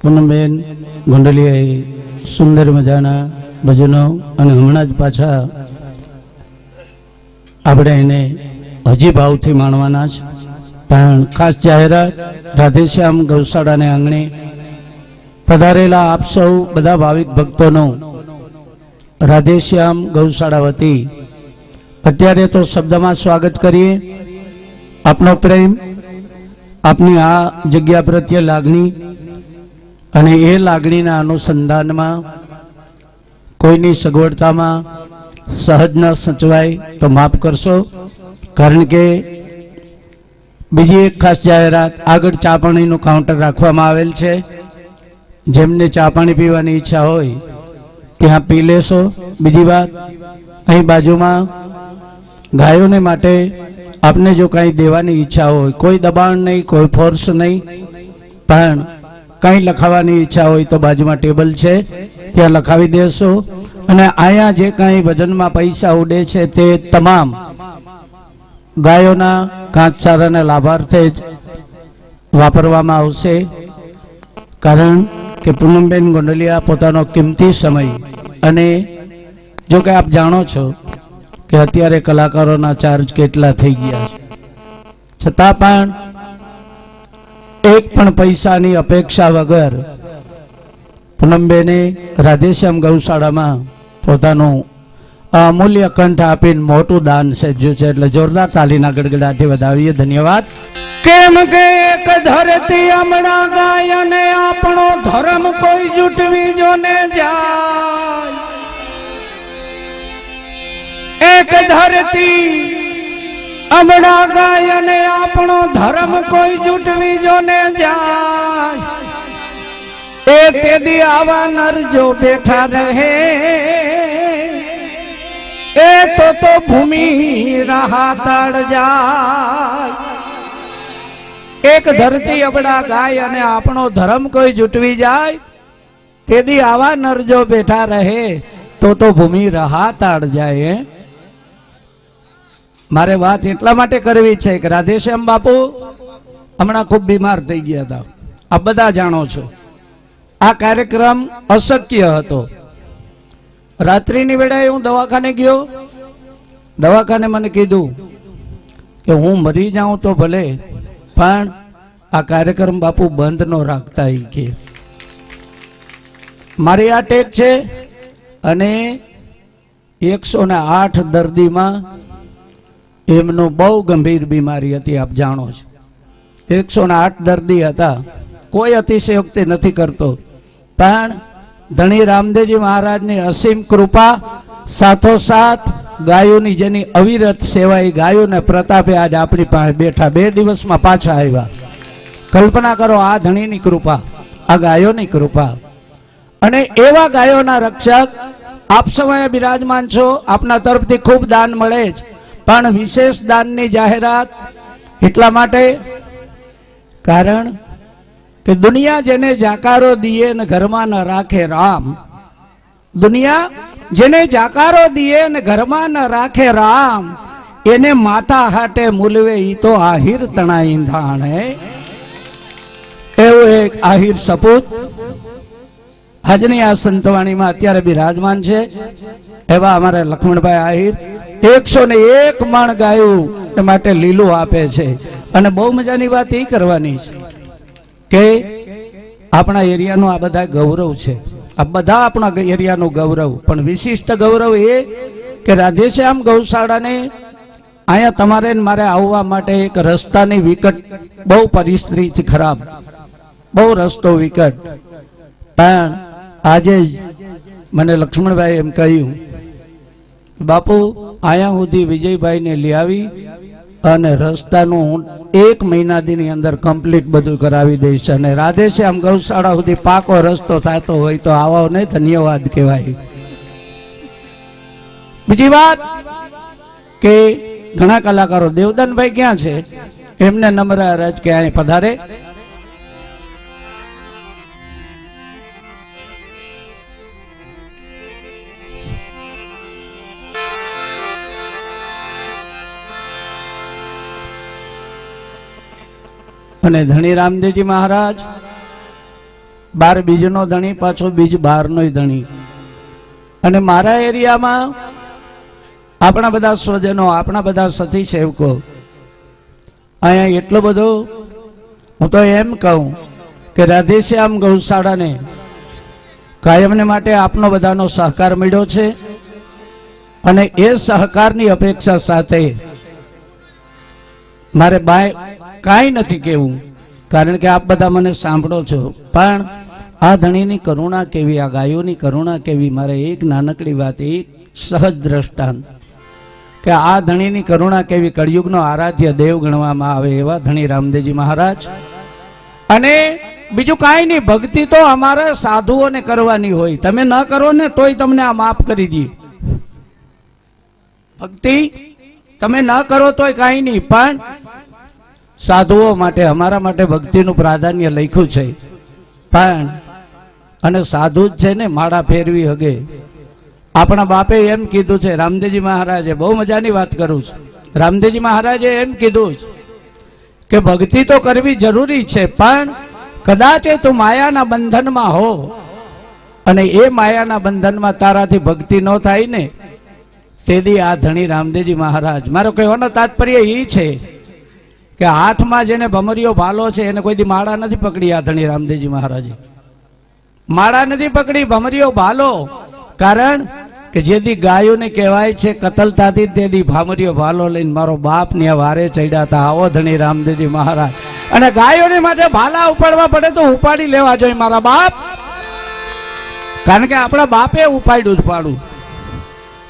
પૂનમબેન ગોંડલિયાએ સુંદર મજાના ભજનો અને હમણાં જ પાછા આપણે એને હજી ભાવથી માણવાના છે પણ ખાસ જાહેરાત રાધેશ્યામ ગૌશાળાને આંગણે પધારેલા આપ સૌ બધા ભાવિક ભક્તોનો રાધેશ્યામ ગૌશાળા વતી અત્યારે તો શબ્દમાં સ્વાગત કરીએ. આપનો પ્રેમ આપની આ જગ્યા પ્રત્યે લાગણી અને એ લાગણીના અનુસંધાનમાં કોઈની સગવડતામાં સહજ ન સચવાય તો માફ કરશો, કારણ કે બીજી એક ખાસ જાહેરાત, આગળ ચા પાણીનું કાઉન્ટર રાખવામાં આવેલ છે. જેમને ચા પાણી પીવાની ઈચ્છા હોય, ત્યાં પી લેશો. બીજી વાત, અહીં બાજુમાં ગાયોને માટે આપને જો કાંઈ દેવાની ઈચ્છા હોય, કોઈ દબાણ નહીં, કોઈ ફોર્સ નહીં, પણ કાંઈ લખાવાની ઈચ્છા હોય તો બાજુમાં ટેબલ છે, ત્યાં લખાવી દેશો. અને અહીંયા જે કાંઈ વજનમાં પૈસા ઉડે છે તે તમામ ગાયોના ઘાસચારાના લાભાર્થે જ વાપરવામાં આવશે. કારણ કે પૂનમબેન ગોંડલિયા પોતાનો કિંમતી સમય અને જો કે આપ જાણો છો કે અત્યારે કલાકારોના ચાર્જ કેટલા થઈ ગયા છે. છતાં પણ એક પણ પૈસાની અપેક્ષા વગર પૂનમબેને રાધેશ્યામ ગૌશાળામાં પોતાનું અમૂલ્ય કંઠ આપીને મોટું દાન સજ્યું છે. એટલે જોરદાર તાલીના ગડગડાટી વધાવીએ. ધન્યવાદ. કેમ કે એક ધરતી હમણાં ગાય અને આપણો ધર્મ કોઈ જૂટવી જો એક ધરતી અમડા ગાય અને આપણો ધર્મ કોઈ જૂટવી જો ને જાય. એ તેદી આવા નર જો બેઠા રહે, એ તો તો ભૂમિ રાહા તળ જાય. એક ધરતી અબડા ગાય અને આપણો ધર્મ કોઈ જૂટવી જાય તેદી આવા નર જો બેઠા રહે, તો તો ભૂમિ રહા તાળ જાય મારે વાત એટલા માટે કરવી છે કે રાધેશ્યામ બાપુ હમણાં ખૂબ બીમાર થઈ ગયા હતા. આ બધા જાણો છો. આ કાર્યક્રમ અશક્ય હતો. રાત્રિની વેળાએ હું દવાખાને ગયો. દવાખાને મને કીધું કે હું મરી જાઉં તો ભલે, પણ આ કાર્યક્રમ બાપુ બંધ ન રાખતા ઈ કે. મારી આ ટેક છે અને એકસો ને આઠ દર્દીમાં એમનું બહુ ગંભીર બીમારી હતી, આપ જાણો છો. એકસો ને આઠ દર્દી હતા. કોઈ અતિશયોક્તિ નથી કરતો. પણ ધણી રામદેવજી મહારાજની અસીમ કૃપા, સાથોસાથ ગાયોની જેની અવિરત સેવા એ ગાયોને પ્રતાપે આજ આપણી પાસે બેઠા બે દિવસમાં પાછા આવ્યા. કલ્પના કરો આ ધણીની કૃપા, આ ગાયોની કૃપા. અને એવા ગાયોના રક્ષક આપ સમયે બિરાજમાન છો, આપના તરફથી ખૂબ દાન મળે જ. પણ વિશેષ દાનની જાહેરાત એટલા માટે કારણ કે દુનિયા જેને જાકારો દીએ ને ઘરમાં ન રાખે રામ, દુનિયા જેને જાકારો દીએ ને ઘરમાં ન રાખે રામ, એને માતા હાટે મૂલવે ઈ તો આહિર તણાઈ ઈંધાણે. એવું એક આહિર સપૂત આજની આ સંતવાણીમાં અત્યારે બિરાજમાન છે. એવા અમારા લક્ષ્મણભાઈ આહિર એકસો ને એક માણ ગાયું માટે લીલું આપે છે. અને બહુ મજાની વાત એ કરવાની છે કે આપણા એરિયાનું આ બધા ગૌરવ છે. આ બધા આપણા એરિયાનું ગૌરવ. પણ વિશિષ્ટ ગૌરવ એ કે રાધેશ્યામ ગૌશાળાને અહીંયા તમારે મારે આવવા માટે એક રસ્તાની વિકટ બહુ પરિસ્થિતિ ખરાબ. બહુ રસ્તો વિકટ. પણ આજે મને લક્ષ્મણભાઈ એમ કહ્યું બાપુ અહીંયા સુધી વિજયભાઈને લઈ આવી અને રસ્તાનું એક મહિનાની અંદર કમ્પ્લીટ બધું કરાવી દઈશ. અને રાધેશ્યામ ગૌશાળા સુધી પાકો રસ્તો થતો હોય તો આવો નહીં ધન્યવાદ કહેવાય. બીજી વાત કે ઘણા કલાકારો, દેવદાનભાઈ ક્યાં છે? એમને નમ્ર અરજ કે અહીં પધારે. અને ધણી રામદેવજી મહારાજ, બાર બીજનો ધણી, પાછો બીજ બારનોય ધણી. અને મારા એરિયામાં આપણા બધા સ્વજનો, આપણા બધા સતી સેવકો, અહીંયા એટલો બધો, હું તો એમ કહું કે રાધેશ્યામ ગૌશાળાને કાયમને માટે આપનો બધાનો સહકાર મળ્યો છે અને એ સહકારની અપેક્ષા સાથે મારે બાય કાંઈ નથી કહેવું, કારણ કે આપ બધા મને સાંભળો છો. પણ આ ધણીની કરુણા કેવી, આ ગાયોની કરુણા કેવી, મારે એક નાનકડી વાત, એક સહજ દ્રષ્ટાંત કે આ ધણીની કરુણા કેવી કળિયુગનો આરાધ્ય દેવ ગણવામાં આવે એવા ધણી રામદેવજી મહારાજ. અને બીજું કાંઈ નહીં, ભક્તિ તો અમારે સાધુઓને કરવાની હોય. તમે ન કરો ને તોય તમને આ માફ કરી દઈએ. ભક્તિ તમે ન કરો તોય કાંઈ નહીં, પણ સાધુઓ માટે, અમારા માટે ભક્તિનું પ્રાધાન્ય લખ્યું છે. પણ અને સાધુ જ છે ને, માળા ફેરવી હગે. આપણા બાપે એમ કીધું છે, રામદેવજી મહારાજે, બહુ મજાની વાત કરું છું. રામદેવજી મહારાજે એમ કીધું છે કે, ભક્તિ તો કરવી જરૂરી છે, પણ કદાચ એ તું માયાના બંધનમાં હો. અને એ માયાના બંધનમાં તારાથી ભક્તિ ન થાય ને તેથી આ ધણી રામદેવજી મહારાજ. મારો કહેવાનો તાત્પર્ય એ છે કે હાથમાં જેને ભમરીઓ ભાલો છે, એને કોઈ દી માળા નથી પકડી, આ ધણી રામદેવજી મહારાજે. માળા નથી પકડી, ભમરીઓ ભાલો. કારણ કે જેથી ગાયોને કહેવાય છે, કતલતાથી તેથી ભામરીઓ ભાલો લઈને મારો બાપ ને વારે ચડ્યા હતા. આવો ધણી રામદેવજી મહારાજ. અને ગાયોને માટે ભાલા ઉપાડવા પડે તો ઉપાડી લેવા જોઈએ મારા બાપ. કારણ કે આપણા બાપે ઉપાડ્યું જ પાડું.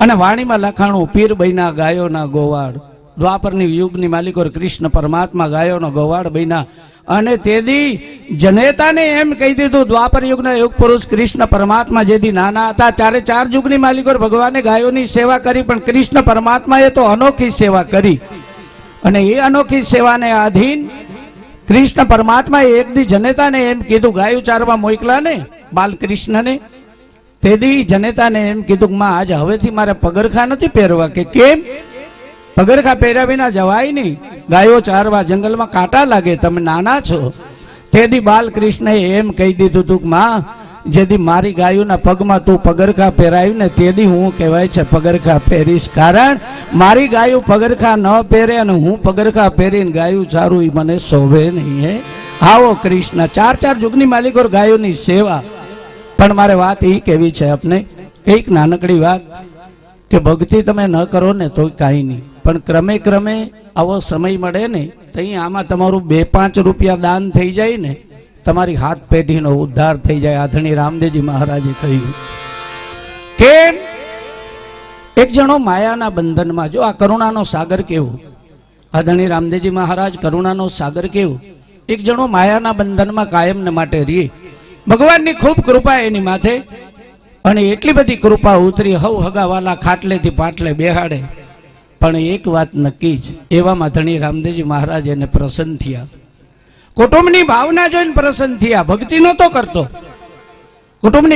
અને વાણીમાં લખાણું, પીર બૈના ગાયોના ગોવાડ દ્વાપરની યુગની માલિકો કૃષ્ણ પરમાત્મા ગાયોનો ગોવાળ બન્યા. અને તેદી જનેતાને એમ કહી દીધું, દ્વાપર યુગના યુગ પુરુષ કૃષ્ણ પરમાત્મા જેથી નાના હતા. ચારે ચાર યુગની માલિકો ભગવાને ગાયોની સેવા કરી, પણ કૃષ્ણ પરમાત્માએ તો અનોખી સેવા કરી. અને એ અનોખી સેવાને આધીન કૃષ્ણ પરમાત્માએ એક દી જનેતાને એમ કીધું, ગાયું ચારવા મોકલા ને બાલકૃષ્ણને તેથી જનેતાને એમ કીધું કે માં, આજ હવેથી મારે પગરખા નથી પહેરવા કે કેમ? પગરખા પહેર્યા વિના જવાય નહીં. ગાયો ચારવા જંગલમાં કાંટા લાગે, તમે નાના છો. તેથી બાલકૃષ્ણએ એમ કહી દીધું હતું માં, જેથી મારી ગાયોના પગમાં તું પગરખા પહેરાયું ને તેથી હું કહેવાય છે પગરખા પહેરીશ. કારણ મારી ગાયું પગરખા ન પહેરે અને હું પગરખા પહેરીને ગાયું ચારું એ મને શોભે નહીં, હે. આવો કૃષ્ણ, ચાર ચાર જુગની માલિકો ગાયોની સેવા. પણ મારે વાત એ કેવી છે આપને, એક નાનકડી વાત, કે ભક્તિ તમે ન કરો ને તો કાંઈ નહીં. પણ ક્રમે ક્રમે આવો સમય મળે ને ત્યાં આમાં તમારું બે પાંચ રૂપિયા દાન થઈ જાય ને, તમારી હાથ પેઢીનો ઉદ્ધાર થઈ જાય, આધણી રામદેવજી મહારાજે કહ્યું. કે એક જણો માયાના બંધનમાં, જો આ કરુણાનો સાગર કેવું? આધણી રામદેવજી મહારાજ કરુણાનો સાગર કેવું? એક જણો માયાના બંધનમાં કાયમને માટે રીએ. ભગવાનની ખૂબ કૃપા એની માથે, અને એટલી બધી કૃપા ઉતરી, હવ હગાવાલા ખાટલેથી પાટલે બેહાડે. પણ એક વાત નક્કી જ એવામાં ધણી રામદેવજી મહારાજ એને પ્રસન્ન થયા. કુટુંબની ભાવના જોઈને પ્રસન્ન થયા. ભક્તિ નહોતો કરતો. કુટુંબની